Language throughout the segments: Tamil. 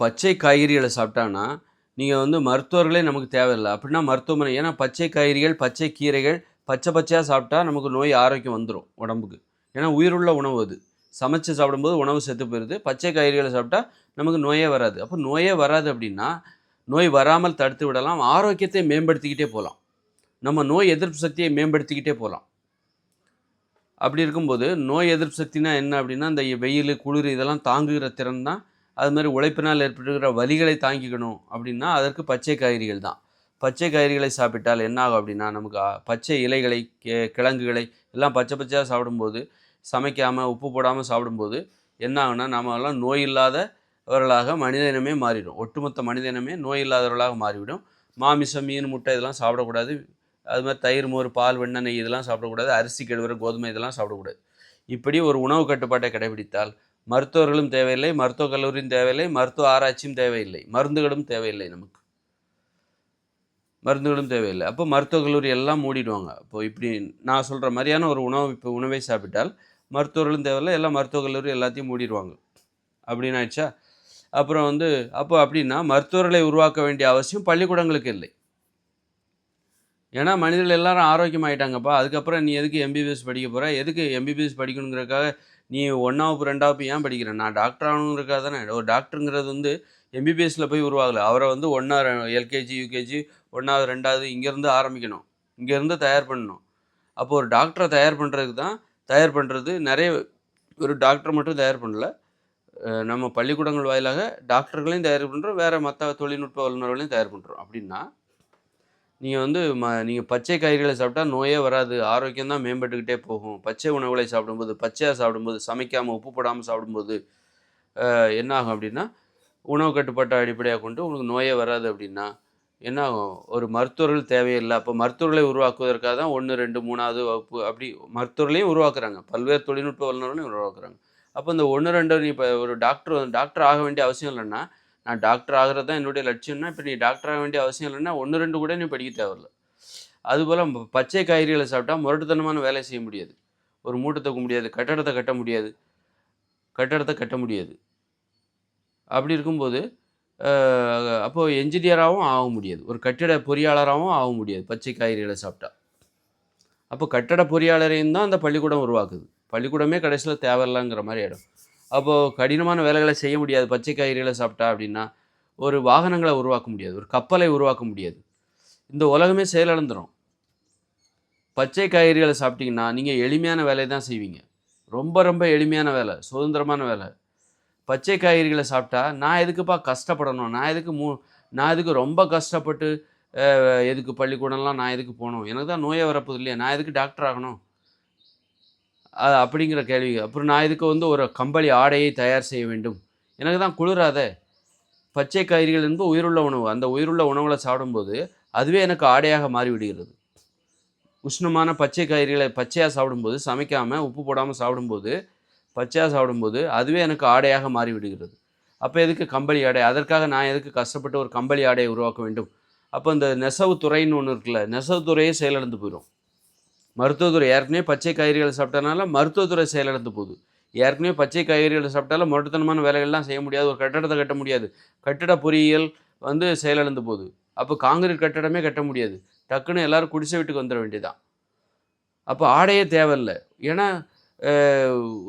பச்சை காய்கறிகளை சாப்பிட்டாங்கன்னா நீங்கள் வந்து மருத்துவர்களே நமக்கு தேவையில்லை. அப்படின்னா மருத்துவமனை ஏன்னா பச்சை காய்கறிகள் பச்சை கீரைகள் பச்சை பச்சையாக சாப்பிட்டா நமக்கு நோய் ஆரோக்கியம் வந்துடும் உடம்புக்கு. ஏன்னா உயிருள்ள உணவு அது. சமைச்சு சாப்பிடும்போது உணவு செத்து போயிடுது பச்சை காய்கறிகளை சாப்பிட்டா நமக்கு நோயே வராது. அப்போ நோயே வராது அப்படின்னா நோய் வராமல் தடுத்து விடலாம். ஆரோக்கியத்தை மேம்படுத்திக்கிட்டே போகலாம். நம்ம நோய் எதிர்ப்பு சக்தியை மேம்படுத்திக்கிட்டே போகலாம். அப்படி இருக்கும்போது நோய் எதிர்ப்பு சக்தினா என்ன அப்படின்னா இந்த வெயில் குளிர் இதெல்லாம் தாங்குகிற திறன் தான் அது மாதிரி உழைப்பினால் ஏற்பட்டுக்கிற வலிகளை தாங்கிக்கணும் அப்படின்னா அதற்கு பச்சை காய்கறிகள் தான். பச்சை காய்கறிகளை சாப்பிட்டால் என்ன ஆகும் அப்படின்னா நமக்கு பச்சை இலைகளை கே- கிழங்குகளை எல்லாம் பச்சை பச்சையாக சாப்பிடும்போது சமைக்காமல் உப்பு போடாமல் சாப்பிடும்போது என்ன ஆகும்னா நம்ம எல்லாம் நோய் இல்லாதவர்களாக மனித இனமே மாறிடும். ஒட்டுமொத்த மனித இனமே நோய் இல்லாதவர்களாக மாறிவிடும். மாமிசம் மீன் முட்டை இதெல்லாம் சாப்பிடக்கூடாது. அது மாதிரி தயிர் மோர் பால் வெண்ணெய் இதெல்லாம் சாப்பிடக்கூடாது. அரிசி கெடுவர கோதுமை இதெல்லாம் சாப்பிடக்கூடாது. இப்படி ஒரு உணவு கட்டுப்பாட்டை கடைபிடித்தால் மருத்துவர்களும் தேவையில்லை மருத்துவக் கல்லூரியும் தேவையில்லை மருத்துவ ஆராய்ச்சியும் தேவையில்லை. மருந்துகளும் தேவையில்லை நமக்கு. மருந்துகளும் தேவையில்லை. அப்போ மருத்துவ கல்லூரி எல்லாம் மூடிடுவாங்க. அப்போது இப்படி நான் சொல்கிற மாதிரியான ஒரு உணவு இப்போ உணவை சாப்பிட்டால் மருத்துவர்களும் தேவையில்லை எல்லாம் மருத்துவக் கல்லூரி எல்லாத்தையும் மூடிடுவாங்க. அப்படின்னு ஆயிடுச்சா? அப்புறம் வந்து அப்போ அப்படின்னா மருத்துவர்களை உருவாக்க வேண்டிய அவசியம் பள்ளிக்கூடங்களுக்கு இல்லை. ஏன்னா மனிதர்கள் எல்லாரும் ஆரோக்கியமாயிட்டாங்கப்பா. அதுக்கப்புறம் நீ எதுக்கு எம்பிபிஎஸ் படிக்க போகிற எதுக்கு எம்பிபிஎஸ் படிக்கணுங்கிறக்காக நீ ஒன்றாவது ரெண்டாவது ஏன் படிக்கிற? நான் டாக்டர் ஆகணுங்கிறதுக்காக தானே? ஒரு டாக்டருங்கிறது வந்து எம்பிபிஎஸ்சில் போய் உருவாகலை. அவரை வந்து ஒன்றா எல்கேஜி யூகேஜி ஒன்றாவது ரெண்டாவது இங்கேருந்து ஆரம்பிக்கணும். இங்கேருந்து தயார் பண்ணணும். அப்போ ஒரு டாக்டரை தயார் பண்ணுறதுக்கு தான் தயார் பண்ணுறது நிறைய ஒரு டாக்டர் மட்டும் தயார் பண்ணல. நம்ம பள்ளிக்கூடங்கள் வாயிலாக டாக்டர்களையும் தயார் பண்ணுறோம் வேறு மற்ற தொழில்நுட்ப வல்லுநர்களையும் தயார் பண்ணுறோம் அப்படின்னா நீங்கள் வந்து ம நீங்கள் பச்சை காய்கறிகளை சாப்பிட்டா நோயே வராது ஆரோக்கியம் தான் மேம்பட்டுக்கிட்டே போகும். பச்சை உணவுகளை சாப்பிடும்போது பச்சையாக சாப்பிடும்போது சமைக்காமல் உப்பு போடாமல் சாப்பிடும்போது என்ன ஆகும் அப்படின்னா உணவு கட்டுப்பாட்டை அடிப்படையாக கொண்டு உங்களுக்கு நோயே வராது அப்படின்னா என்ன ஆகும்? ஒரு மருத்துவர்கள் தேவையில்லை. அப்போ மருத்துவர்களை உருவாக்குவதற்காக தான் ஒன்று ரெண்டு மூணாவது வகுப்பு அப்படி மருத்துவர்களையும் உருவாக்குறாங்க. பல்வேறு தொழில்நுட்ப வல்லுநர்களையும் உருவாக்குறாங்க. அப்போ இந்த ஒன்று ரெண்டு நீ இப்போ ஒரு டாக்டர் டாக்டர் ஆக வேண்டிய அவசியம் இல்லைன்னா நான் டாக்டர் ஆகிறது தான் என்னுடைய லட்சியம்னா இப்போ நீ டாக்டர் ஆக வேண்டிய அவசியம் இல்லைன்னா ஒன்று ரெண்டு கூட நீ படிக்க தேவையில்ல. அதுபோல் பச்சை காய்கறிகளை சாப்பிட்டா முரட்டுத்தனமான வேலை செய்ய முடியாது. ஒரு மூட்டை தூக்க முடியாது கட்டடத்தை கட்ட முடியாது கட்டடத்தை கட்ட முடியாது. அப்படி இருக்கும்போது அப்போது என்ஜினியராகவும் ஆக முடியாது. ஒரு கட்டிட பொறியாளராகவும் ஆக முடியாது பச்சை காய்கறிகளை சாப்பிட்டா. அப்போ கட்டட பொறியாளரையும் தான் அந்த பள்ளிக்கூடம் உருவாக்குது. பள்ளிக்கூடமே கடைசியில் தேவையில்லைங்கிற மாதிரி இடம் அப்போது கடினமான வேலைகளை செய்ய முடியாது பச்சை காய்கறிகளை சாப்பிட்டா அப்படின்னா ஒரு வாகனங்களை உருவாக்க முடியாது ஒரு கப்பலை உருவாக்க முடியாது. இந்த உலகமே செயலிழந்துடும் பச்சை காய்கறிகளை சாப்பிட்டீங்கன்னா நீங்கள் எளிமையான வேலையை தான் செய்வீங்க. ரொம்ப ரொம்ப எளிமையான வேலை சுதந்திரமான வேலை. பச்சை காய்கறிகளை சாப்பிட்டா நான் எதுக்குப்பா கஷ்டப்படணும்? நான் எதுக்கு மூ நான் எதுக்கு ரொம்ப கஷ்டப்பட்டு எதுக்கு பள்ளிக்கூடம்லாம் நான் எதுக்கு போகணும்? எனக்கு தான் நோயே வரப்போது இல்லையா? நான் எதுக்கு டாக்டர் ஆகணும்? அப்படிங்கிற கேள்வி. அப்புறம் நான் இதுக்கு வந்து ஒரு கம்பளி ஆடையை தயார் செய்ய வேண்டும். எனக்கு தான் குளிராதே. பச்சை காய்கறிகள் என்பது உயிருள்ள உணவு. அந்த உயிருள்ள உணவுகளை சாப்பிடும்போது அதுவே எனக்கு ஆடையாக மாறிவிடுகிறது. உஷ்ணமான பச்சை காய்கறிகளை பச்சையாக சாப்பிடும்போது சமைக்காமல் உப்பு போடாமல் சாப்பிடும்போது பச்சையாக சாப்பிடும்போது அதுவே எனக்கு ஆடையாக மாறிவிடுகிறது. அப்போ எதுக்கு கம்பளி ஆடை? அதற்காக நான் எதுக்கு கஷ்டப்பட்டு ஒரு கம்பளி ஆடையை உருவாக்க வேண்டும்? அப்போ இந்த நெசவு துறைன்னு ஒன்று இருக்குல்ல நெசவு துறையே செயலிழந்து போயிடும் மருத்துவத்துறை ஏற்கனவே பச்சை காய்கறிகளை சாப்பிட்டனால மருத்துவத்துறை செயலிழந்து போகுது. ஏற்கனவே பச்சை காய்கறிகளை சாப்பிட்டாலும் முரட்டுத்தனமான வேலைகள்லாம் செய்ய முடியாது ஒரு கட்டடத்தை கட்ட முடியாது. கட்டிட பொறியியல் வந்து செயலிழந்து போகுது. அப்போ காங்கிரீட் கட்டடமே கட்ட முடியாது. டக்குன்னு எல்லோரும் குடிசை வீட்டுக்கு வந்துட வேண்டியதான் அப்போ ஆடையே தேவையில்லை. ஏன்னா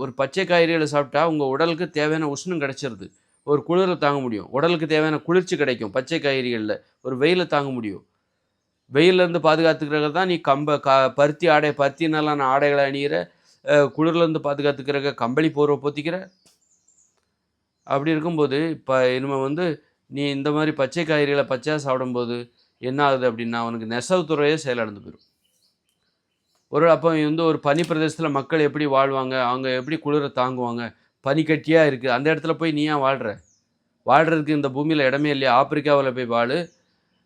ஒரு பச்சை காய்கறிகளை சாப்பிட்டா உங்கள் உடலுக்கு தேவையான உஷ்ணம் கிடைச்சிருது. ஒரு குளிரை தாங்க முடியும். உடலுக்கு தேவையான குளிர்ச்சி கிடைக்கும் பச்சை காய்கறிகளில். ஒரு வெயிலை தாங்க முடியும். வெயிலேருந்து பாதுகாத்துக்கிறது தான். நீ கம்ப க பருத்தி ஆடை பருத்தினாலான ஆடைகளை அணிகிற குளிர்லேருந்து பாதுகாத்துக்கிறக்க கம்பளி போர்வை பொத்திக்கிற. அப்படி இருக்கும்போது இப்போ இனிமேல் வந்து நீ இந்த மாதிரி பச்சை காய்கறிகளை பச்சையாக சாப்பிடும்போது என்ன ஆகுது அப்படின்னா அவனுக்கு நெசவு துறையே செயலடைந்து போயிடும் ஒரு அப்போ வந்து ஒரு பனி பிரதேசத்தில் மக்கள் எப்படி வாழ்வாங்க? அவங்க எப்படி குளிரை தாங்குவாங்க? பனிக்கட்டியாக இருக்குது அந்த இடத்துல போய் நீ ஏன் வாழ்கிற வாழ்கிறதுக்கு இந்த பூமியில் இடமே இல்லையா? ஆப்பிரிக்காவில் போய் வாழு.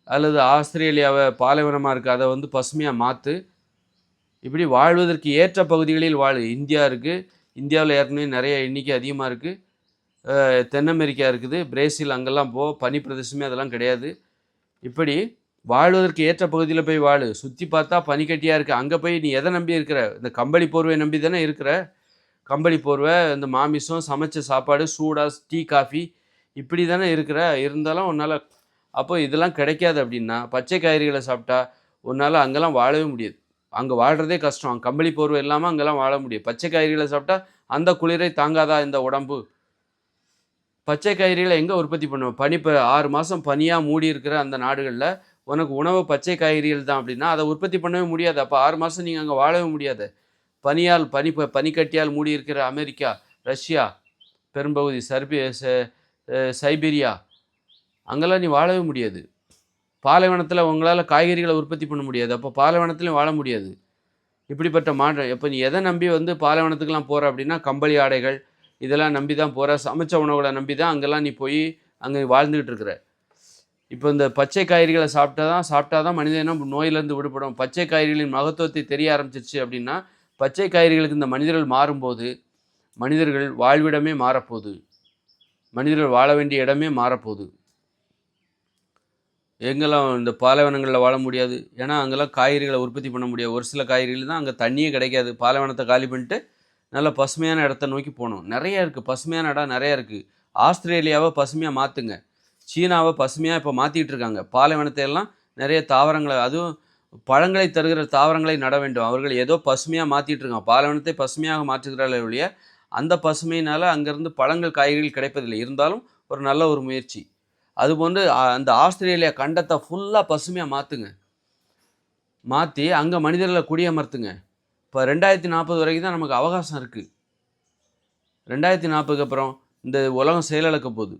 அல்லது ஆஸ்திரேலியாவை பாலைவனமாக இருக்குது அதை வந்து பசுமையாக மாற்று இப்படி வாழ்வதற்கு ஏற்ற பகுதிகளில் வாழ் இந்தியா இருக்குது இந்தியாவில் ஏற்கனவே நிறைய எண்ணிக்கை அதிகமாக இருக்குது தென் அமெரிக்கா இருக்குது பிரேசில் அங்கெல்லாம் போ பனி பிரதேசமே அதெல்லாம் கிடையாது. இப்படி வாழ்வதற்கு ஏற்ற பகுதியில் போய் வாழு. சுற்றி பார்த்தா பனிக்கட்டியாக இருக்குது அங்கே போய் நீ எதை நம்பி இருக்கிற? இந்த கம்பளி போர்வை நம்பி தானே இருக்கிற? கம்பளி போர்வை இந்த மாமிசம் சமைச்ச சாப்பாடு சூடாக டீ காஃபி இப்படி தானே இருக்கிற? இருந்தாலும் உன்னால் அப்போ இதெல்லாம் கிடைக்காது அப்படின்னா பச்சை காய்கறிகளை சாப்பிட்டா உன்னால் அங்கெல்லாம் வாழவே முடியாது. அங்கே வாழ்கிறதே கஷ்டம். அங்கே கம்பளி போர்வை இல்லாமல் அங்கெல்லாம் வாழ முடியும் பச்சை காய்கறிகளை சாப்பிட்டா அந்த குளிரை தாங்காதா இந்த உடம்பு? பச்சை காய்கறிகளை எங்கே உற்பத்தி பண்ணுவோம்? பனி இப்போ ஆறு மாதம் பனியாக மூடி இருக்கிற அந்த நாடுகளில் உனக்கு உணவு பச்சை காய்கறிகள் தான் அப்படின்னா அதை உற்பத்தி பண்ணவே முடியாது. அப்போ ஆறு மாதம் நீங்கள் அங்கே வாழவே முடியாது. பனியால் பனி பனிக்கட்டியால் மூடி இருக்கிற அமெரிக்கா ரஷ்யா பெரும்பகுதி சர்பி ச- சைபீரியா அங்கெல்லாம் நீ வாழவே முடியாது. பாலைவனத்தில் உங்களால் காய்கறிகளை உற்பத்தி பண்ண முடியாது. அப்போ பாலைவனத்துலையும் வாழ முடியாது. இப்படிப்பட்ட மாற்றம் இப்போ நீ எதை நம்பி வந்து பாலைவனத்துக்கெலாம் போகிற அப்படின்னா கம்பளி ஆடைகள் இதெல்லாம் நம்பி தான் போகிற சமைச்ச உணவுகளை நம்பி தான் அங்கெல்லாம் நீ போய் அங்கே வாழ்ந்துக்கிட்டு இருக்கிற. இப்போ இந்த பச்சை காய்கறிகளை சாப்பிட்டா தான் சாப்பிட்டா தான் மனிதனும் நோயிலேருந்து விடுபடும். பச்சை காய்கறிகளின் மகத்துவத்தை தெரிய ஆரம்பிச்சிருச்சு அப்படின்னா பச்சை காய்கறிகளுக்கு இந்த மனிதர்கள் மாறும்போது மனிதர்கள் வாழ்விடமே மாறப்போகுது. மனிதர்கள் வாழ வேண்டிய இடமே மாறப்போகுது. எங்கெல்லாம் இந்த பாலைவனங்களில் வாழ முடியாது? ஏன்னா அங்கெல்லாம் காய்கறிகளை உற்பத்தி பண்ண முடியாது. ஒரு சில காய்கறிகள் தான் அங்கே தண்ணியே கிடைக்காது. பாலைவனத்தை காலி பண்ணிட்டு நல்ல பசுமையான இடத்த நோக்கி போகணும். நிறைய இருக்குது பசுமையான இடம் நிறைய இருக்குது ஆஸ்திரேலியாவை பசுமையாக மாற்றுங்க சீனாவை பசுமையாக இப்போ மாற்றிக்கிட்டு இருக்காங்க. பாலைவனத்தை எல்லாம் நிறைய தாவரங்களை அதுவும் பழங்களை தருகிற தாவரங்களை நட வேண்டும். அவர்கள் ஏதோ பசுமையாக மாற்றிட்டு இருக்காங்க. பாலைவனத்தை பசுமையாக மாற்றுகிறார்கள் ஒழிய அந்த பசுமையினால் அங்கேருந்து பழங்கள் காய்கறிகள் கிடைப்பதில்லை. இருந்தாலும் ஒரு நல்ல ஒரு முயற்சி. அதுபோன்று வந்து அந்த ஆஸ்திரேலியா கண்டத்தை ஃபுல்லாக பசுமையாக மாற்றுங்க மாற்றி அங்கே மனிதர்களை குடியமர்த்துங்க. இப்போ ரெண்டாயிரத்தி நாற்பது வரைக்கும் தான் நமக்கு அவகாசம் இருக்குது ரெண்டாயிரத்தி நாற்பதுக்கு அப்புறம் இந்த உலகம் செயலிழக்க போகுது.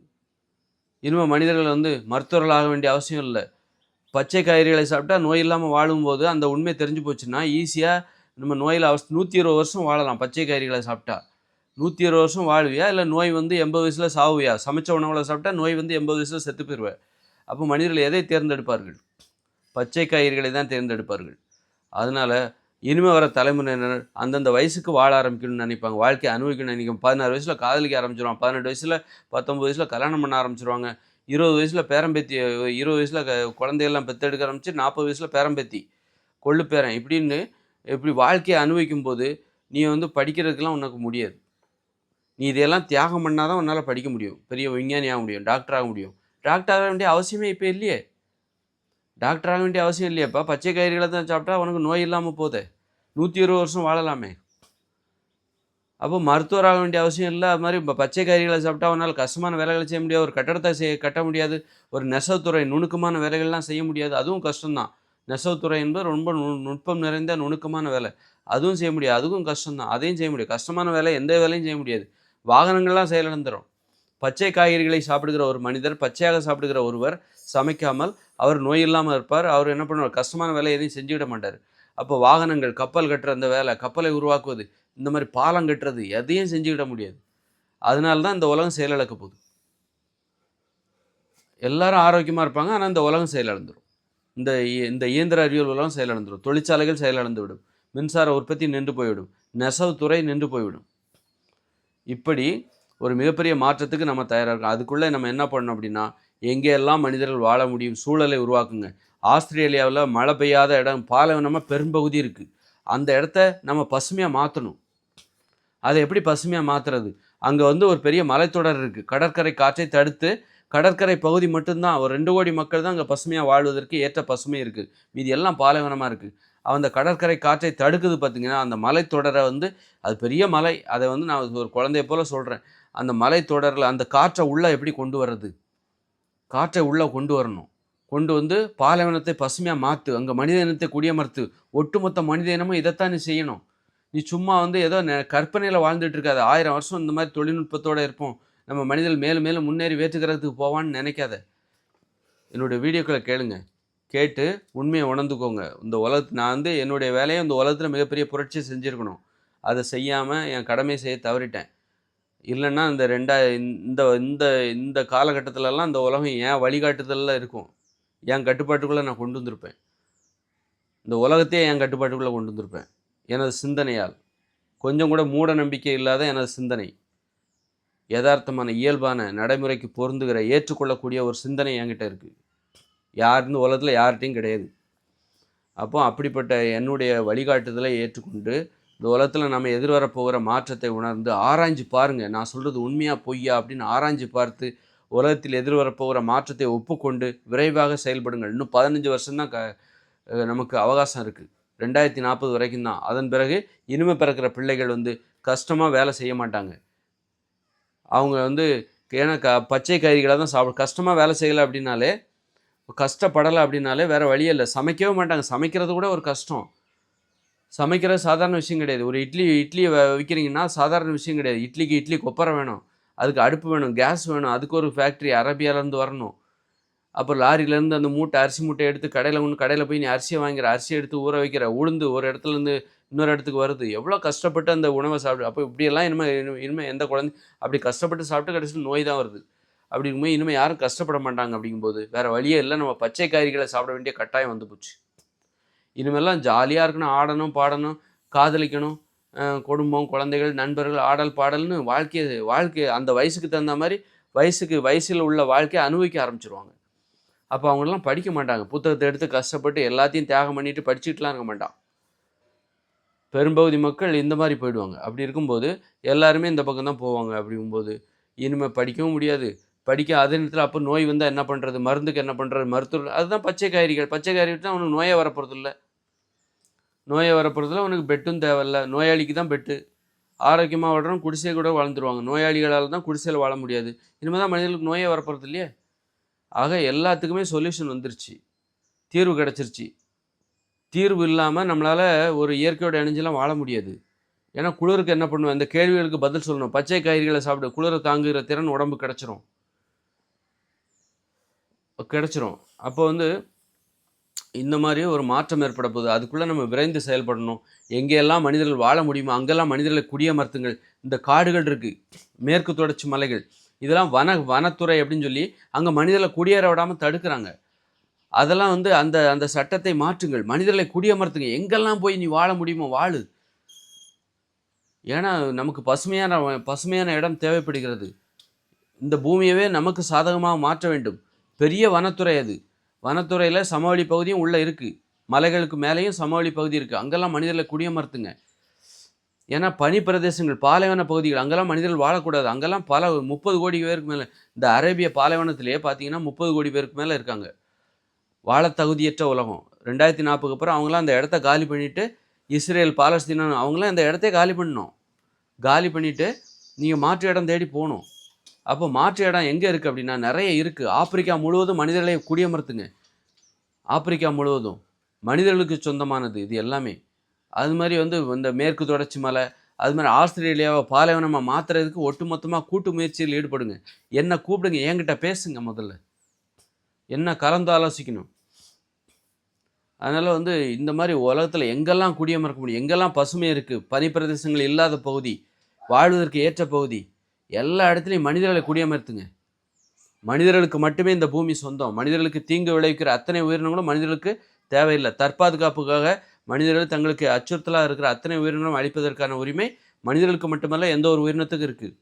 இனிமேல் மனிதர்கள் வந்து மருத்துவர்களாக வேண்டிய அவசியம் இல்லை. பச்சை காய்கறிகளை சாப்பிட்டா நோய் இல்லாமல் வாழும்போது அந்த உண்மை தெரிஞ்சு போச்சுன்னா ஈஸியாக நம்ம நோயில் அவஸ் நூற்றி இருபது வருஷம் வாழலாம் பச்சை காய்கறிகளை சாப்பிட்டா. நூற்றி இருபது வருஷம் வாழ்வியா? இல்லை நோய் வந்து எண்பது வயசில் சாவுவியா? சமைச்ச உணவுகளை சாப்பிட்டா நோய் வந்து எண்பது வயசில் செத்து போயிடுவேன் அப்போ மனிதர்கள் எதை தேர்ந்தெடுப்பார்கள்? பச்சை காய்கறிகளை தான் தேர்ந்தெடுப்பார்கள். அதனால் இனிமேல் வர தலைமுறையினர் அந்தந்த வயசுக்கு வாழ ஆரம்பிக்கணும்னு நினைப்பாங்க. வாழ்க்கை அனுபவிக்கணும்னு நினைக்கும். பதினாறு வயசில் காதலிக்க ஆரம்பிச்சிருவாங்க. பதினெட்டு வயசில் பத்தொம்பது வயசில் கல்யாணம் பண்ண ஆரம்பிச்சிருவாங்க. இருபது வயசில் பேரம்பேத்தி இருபது வயசில் குழந்தையெல்லாம் பெற்றெடுக்க ஆரம்பிச்சு நாற்பது வயசில் பேரம்பேத்தி கொள்ளு பேரன். இப்படின்னு இப்படி வாழ்க்கையை அனுபவிக்கும் போது நீ வந்து படிக்கிறதுக்கெலாம் உனக்கு முடியாது. நீ இதையெல்லாம் தியாகம் பண்ணால் தான் உன்னால் படிக்க முடியும். பெரிய விஞ்ஞானி ஆக முடியும் டாக்டர் ஆக முடியும். டாக்டர் ஆக வேண்டிய அவசியமே இப்போ இல்லையே. டாக்டர் ஆக வேண்டிய அவசியம் இல்லையேப்பா. பச்சை காய்கறிகளை தான் சாப்பிட்டா உனக்கு நோய் இல்லாமல் போதே. நூற்றி இருபது வருஷம் வாழலாமே. அப்போ மருத்துவர் ஆக வேண்டிய அவசியம் இல்லை. அது மாதிரி இப்போ பச்சை காய்கறிகளை சாப்பிட்டா உன்னால் கஷ்டமான வேலைகளை செய்ய முடியாது. ஒரு கட்டடத்தை செய்ய கட்ட முடியாது. ஒரு நெசவுத்துறை நுணுக்கமான வேலைகள்லாம் செய்ய முடியாது. அதுவும் கஷ்டம்தான். நெசவுத்துறை என்பது ரொம்ப நு நுட்பம் நிறைந்த நுணுக்கமான வேலை. அதுவும் செய்ய முடியாது. அதுவும் கஷ்டம்தான். அதையும் செய்ய முடியாது. கஷ்டமான வேலை எந்த வேலையும் செய்ய முடியாது. வாகனங்கள்லாம் செயலிழந்துடும் பச்சை காய்கறிகளை சாப்பிடுகிற ஒரு மனிதர் பச்சையாக சாப்பிடுகிற ஒருவர் சமைக்காமல் அவர் நோய் இல்லாமல் இருப்பார். அவர் என்ன பண்ணுவார்? கஷ்டமான வேலை எதையும் செஞ்சுவிட மாட்டார். அப்போ வாகனங்கள் கப்பல் கட்டுற அந்த வேலை கப்பலை உருவாக்குவது இந்த மாதிரி பாலம் கட்டுறது எதையும் செஞ்சுக்கிட முடியாது. அதனால தான் இந்த உலகம் செயலிழக்க போகுது. எல்லாரும் ஆரோக்கியமாக இருப்பாங்க ஆனால் இந்த உலகம் செயலிழந்துடும் இந்த இந்த இயந்திர அறிவியல் உலகம் செயலிழந்துடும் தொழிற்சாலைகள் செயலிழந்து விடும் மின்சார உற்பத்தி நின்று போய்விடும். நெசவுத்துறை நின்று போய்விடும். இப்படி ஒரு மிகப்பெரிய மாற்றத்துக்கு நம்ம தயாராக இருக்கோம். அதுக்குள்ளே நம்ம என்ன பண்ணணும் அப்படின்னா எங்கெல்லாம் மனிதர்கள் வாழ முடியும் சூழலை உருவாக்குங்க. ஆஸ்திரேலியாவில் மழை பெய்யாத இடம் பாலைவனமாக பெரும்பகுதி இருக்குது அந்த இடத்த நம்ம பசுமையாக மாற்றணும் அதை எப்படி பசுமையாக மாற்றுறது அங்கே வந்து ஒரு பெரிய மலைத்தொடர் இருக்குது கடற்கரை காற்றை தடுத்து கடற்கரை பகுதி மட்டும்தான் ஒரு ரெண்டு கோடி மக்கள் தான் அங்கே பசுமையாக வாழ்வதற்கு ஏற்ற பசுமை இருக்குது மீதி எல்லாம் பாலைவனமாக இருக்குது அந்த கடற்கரை காற்றை தடுக்குது பார்த்திங்கன்னா அந்த மலைத்தொடரை வந்து அது பெரிய மலை. அதை வந்து நான் ஒரு குழந்தைய போல் சொல்கிறேன் அந்த மலைத்தொடரில் அந்த காற்றை உள்ளே எப்படி கொண்டு வர்றது? காற்றை உள்ளே கொண்டு வரணும். கொண்டு வந்து பாலைவனத்தை பசுமையாக மாற்று அங்கே மனித இனத்தை குடியமர்த்து ஒட்டுமொத்த மனித இனமும் இதைத்தான் நீ செய்யணும். நீ சும்மா வந்து ஏதோ கற்பனையில் வாழ்ந்துட்டு இருக்காது. ஆயிரம் வருஷம் இந்த மாதிரி தொழில்நுட்பத்தோடு இருப்போம். நம்ம மனிதர்கள் மேலும் மேலும் முன்னேறி வேற்றுக்கிறதுக்கு போவான்னு நினைக்காத. என்னுடைய வீடியோக்களை கேளுங்கள் கேட்டு உண்மையை உணர்ந்துக்கோங்க. இந்த உலகத்து நான் வந்து என்னுடைய வேலையை இந்த உலகத்தில் மிகப்பெரிய புரட்சி செஞ்சுருக்கணும். அதை செய்யாமல் என் கடமை செய்ய தவறிட்டேன். இல்லைன்னா இந்த ரெண்டா இந்த இந்த இந்த காலகட்டத்திலலாம் இந்த உலகம் என் வழிகாட்டுதலில் இருக்கும். என் கட்டுப்பாட்டுக்குள்ளே நான் கொண்டு வந்திருப்பேன். இந்த உலகத்தையே என் கட்டுப்பாட்டுக்குள்ளே கொண்டு வந்திருப்பேன். எனது சிந்தனையால். கொஞ்சம் கூட மூட நம்பிக்கை இல்லாத எனது சிந்தனை. யதார்த்தமான இயல்பான நடைமுறைக்கு பொருந்துகிற ஏற்றுக்கொள்ளக்கூடிய ஒரு சிந்தனை என்கிட்ட இருக்குது யார் உலகத்தில் யார்கிட்டையும் கிடையாது. அப்போ அப்படிப்பட்ட என்னுடைய வழிகாட்டுதலை ஏற்றுக்கொண்டு இந்த உலகத்தில் நம்ம எதிர்வர போகிற மாற்றத்தை உணர்ந்து ஆராய்ஞ்சு பாருங்கள் நான் சொல்கிறது உண்மையாக பொய்யா அப்படின்னு ஆராய்ஞ்சு பார்த்து உலகத்தில் எதிர்வரப்போகிற மாற்றத்தை ஒப்புக்கொண்டு விரைவாக செயல்படுங்கள். இன்னும் பதினஞ்சு வருஷம்தான் க நமக்கு அவகாசம் இருக்குது ரெண்டாயிரத்தி நாற்பது வரைக்கும் தான். அதன் பிறகு இனிமே பிறக்கிற பிள்ளைகள் வந்து கஷ்டமாக வேலை செய்ய மாட்டாங்க. அவங்க வந்து ஏன்னா க பச்சை காய்கறிகளாக தான் சாப்பிட கஷ்டமாக வேலை செய்யலை அப்படின்னாலே கஷ்டப்படலை அப்படின்னாலே வேறு வழியே இல்லை. சமைக்கவே மாட்டாங்க. சமைக்கிறது கூட ஒரு கஷ்டம். சமைக்கிறது சாதாரண விஷயம் கிடையாது. ஒரு இட்லி இட்லியை விற்கிறீங்கன்னா சாதாரண விஷயம் கிடையாது. இட்லிக்கு இட்லி கொப்பரை வேணும். அதுக்கு அடுப்பு வேணும். கேஸ் வேணும். அதுக்கு ஒரு ஃபேக்ட்ரி அரேபியாவிலேருந்து வரணும். அப்போ லாரியிலேருந்து அந்த மூட்டை அரிசி மூட்டை எடுத்து கடையில் ஒன்று கடையில் போய் நீ அரிசியை வாங்கிற அரிசியை எடுத்து ஊற வைக்கிற உளுந்து ஒரு இடத்துலேருந்து இன்னொரு இடத்துக்கு வருது. எவ்வளோ கஷ்டப்பட்டு அந்த உணவை சாப்பிடு. அப்போ இப்படியெல்லாம் இனிமேல் இனிமேல் எந்த குழந்தை அப்படி கஷ்டப்பட்டு சாப்பிட்டு கடைசியில் நோய் தான் வருது. அப்படிங்கும்போது இனிமேல் யாரும் கஷ்டப்பட மாட்டாங்க அப்படிங்கும்போது வேறு வழியே இல்லை. நம்ம பச்சை காய்கறிகளை சாப்பிட வேண்டிய கட்டாயம் வந்து போச்சு. இனிமேல்லாம் ஜாலியாக இருக்கணும் ஆடணும் பாடணும் காதலிக்கணும் குடும்பம் குழந்தைகள் நண்பர்கள் ஆடல் பாடல்னு வாழ்க்கையை வாழ்க்கை அந்த வயசுக்கு தகுந்த மாதிரி வயசுக்கு வயசில் உள்ள வாழ்க்கையை அனுபவிக்க ஆரம்பிச்சிருவாங்க. அப்போ அவங்கெல்லாம் படிக்க மாட்டாங்க. புத்தகத்தை எடுத்து கஷ்டப்பட்டு எல்லாத்தையும் தியாகம் பண்ணிட்டு படிச்சுட்டுலாம் இருக்க மாட்டான். பெரும்பகுதி மக்கள் இந்த மாதிரி போயிடுவாங்க. அப்படி இருக்கும்போது எல்லாருமே இந்த பக்கம் தான் போவாங்க. அப்படிங்கும்போது இனிமேல் படிக்கவும் முடியாது. படிக்க அதே நேரத்தில் அப்போ நோய் வந்தால் என்ன பண்ணுறது மருந்துக்கு என்ன பண்ணுறது மருத்துவர் அதுதான் பச்சை காய்கறிகள் பச்சை காய்கறி தான் அவனுக்கு நோயை வரப்போகிறது இல்லை நோயை வரப்போகிறதுல அவனுக்கு பெட்டும் தேவையில்ல. நோயாளிக்கு தான் பெட்டு. ஆரோக்கியமாக வாழ்றோம் குடிசை கூட வாழ்ந்துருவாங்க நோயாளிகளால் தான் குடிசையில் வாழ முடியாது. இனிமேல் தான் மனிதர்களுக்கு நோயே வரப்போகிறது இல்லையே ஆக எல்லாத்துக்குமே சொல்யூஷன் வந்துருச்சு. தீர்வு கிடச்சிருச்சு. தீர்வு இல்லாமல் நம்மளால் ஒரு இயற்கையோட இணைஞ்செல்லாம் வாழ முடியாது. ஏன்னா குளிருக்கு என்ன பண்ணுவேன்? இந்த கேள்விகளுக்கு பதில் சொல்லணும். பச்சை காய்கறிகளை சாப்பிட. குளிரை தாங்குகிற திறன் உடம்பு கிடச்சிரும். கிடச்சிரும். அப்போ வந்து இந்த மாதிரி ஒரு மாற்றம் ஏற்பட போகுது. அதுக்குள்ளே நம்ம விரைந்து செயல்படணும். எங்கெல்லாம் மனிதர்கள் வாழ முடியுமோ அங்கெல்லாம் மனிதர்களை குடியமர்த்துங்கள். இந்த காடுகள் இருக்குது மேற்கு தொடர்ச்சி மலைகள். இதெல்லாம் வன வனத்துறை அப்படின்னு சொல்லி அங்கே மனிதர்களை குடியேற விடாமல் தடுக்கிறாங்க. அதெல்லாம் வந்து அந்த அந்த சட்டத்தை மாற்றுங்கள். மனிதர்களை குடியமர்த்துங்க எங்கெல்லாம் போய் நீ வாழ முடியுமோ வாழு. ஏன்னா நமக்கு பசுமையான பசுமையான இடம் தேவைப்படுகிறது. இந்த பூமியவே நமக்கு சாதகமாக மாற்ற வேண்டும். பெரிய வனத்துறை அது. வனத்துறையில் சமவெளி பகுதியும் உள்ளே இருக்குது மலைகளுக்கு மேலேயும் சமவெளி பகுதி இருக்குது அங்கெல்லாம் மனிதர்களை குடியமர்த்துங்க. ஏன்னா பனி பிரதேசங்கள் பாலைவன பகுதிகள் அங்கெல்லாம் மனிதர்கள் வாழக்கூடாது. அங்கெல்லாம் பல முப்பது கோடி பேருக்கு மேலே இந்த அரேபிய பாலைவனத்திலேயே பார்த்தீங்கன்னா முப்பது கோடி பேருக்கு மேலே இருக்காங்க. வாழ தகுதியற்ற உலகம். ரெண்டாயிரத்தி நாற்பதுக்கு அப்புறம் அவங்களாம் அந்த இடத்த காலி பண்ணிவிட்டு இஸ்ரேல் பாலஸ்தீனம் அவங்களாம் இந்த இடத்தையே காலி பண்ணணும். காலி பண்ணிவிட்டு நீங்கள் மாற்று இடம் தேடி போகணும். அப்போ மாற்று இடம் எங்கே இருக்குது அப்படின்னா நிறைய இருக்குது ஆப்பிரிக்கா முழுவதும் மனிதர்களை குடியமர்த்துங்க. ஆப்பிரிக்கா முழுவதும். மனிதர்களுக்கு சொந்தமானது இது எல்லாமே. அது மாதிரி வந்து இந்த மேற்கு தொடர்ச்சி மலை அது மாதிரி ஆஸ்திரேலியாவை பாலைவனமாக மாற்றுறதுக்கு ஒட்டுமொத்தமாக கூட்டு முயற்சியில் ஈடுபடுங்க. என்ன கூப்பிடுங்க என்கிட்ட பேசுங்க முதல்ல. என்ன கலந்து ஆலோசிக்கணும். அதனால் வந்து இந்த மாதிரி உலகத்தில் எங்கெல்லாம் குடியமர்க்க முடியும் எங்கெல்லாம் பசுமை இருக்குது பனிப்பிரதேசங்கள் இல்லாத பகுதி வாழ்வதற்கு ஏற்ற பகுதி எல்லா இடத்துலையும் மனிதர்களை குடியமர்த்துங்க. மனிதர்களுக்கு மட்டுமே இந்த பூமி சொந்தம். மனிதர்களுக்கு தீங்கு விளைவிக்கிற அத்தனை உயிரினங்களும் மனிதர்களுக்கு தேவையில்லை. தற்பாதுகாப்புக்காக மனிதர்கள் தங்களுக்கு அச்சுறுத்தலாக இருக்கிற அத்தனை உயிரினங்களும் அழிப்பதற்கான உரிமை மனிதர்களுக்கு மட்டுமல்ல எந்த ஒரு உயிரினத்துக்கும் இருக்குது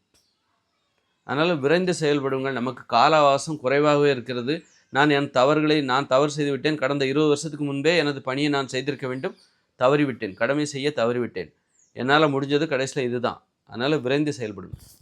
அதனால் விரைந்து செயல்படுங்கள். நமக்கு கால அவகாசம் குறைவாகவே இருக்கிறது. நான் என் தவறுகளை நான் தவறு செய்துவிட்டேன் கடந்த இருபது வருஷத்துக்கு முன்பே எனது பணியை நான் செய்திருக்க வேண்டும். தவறிவிட்டேன். கடமை செய்ய தவறிவிட்டேன். என்னால் முடிஞ்சது கடைசியில் இதுதான். அதனால் விரைந்து செயல்படுங்கள்.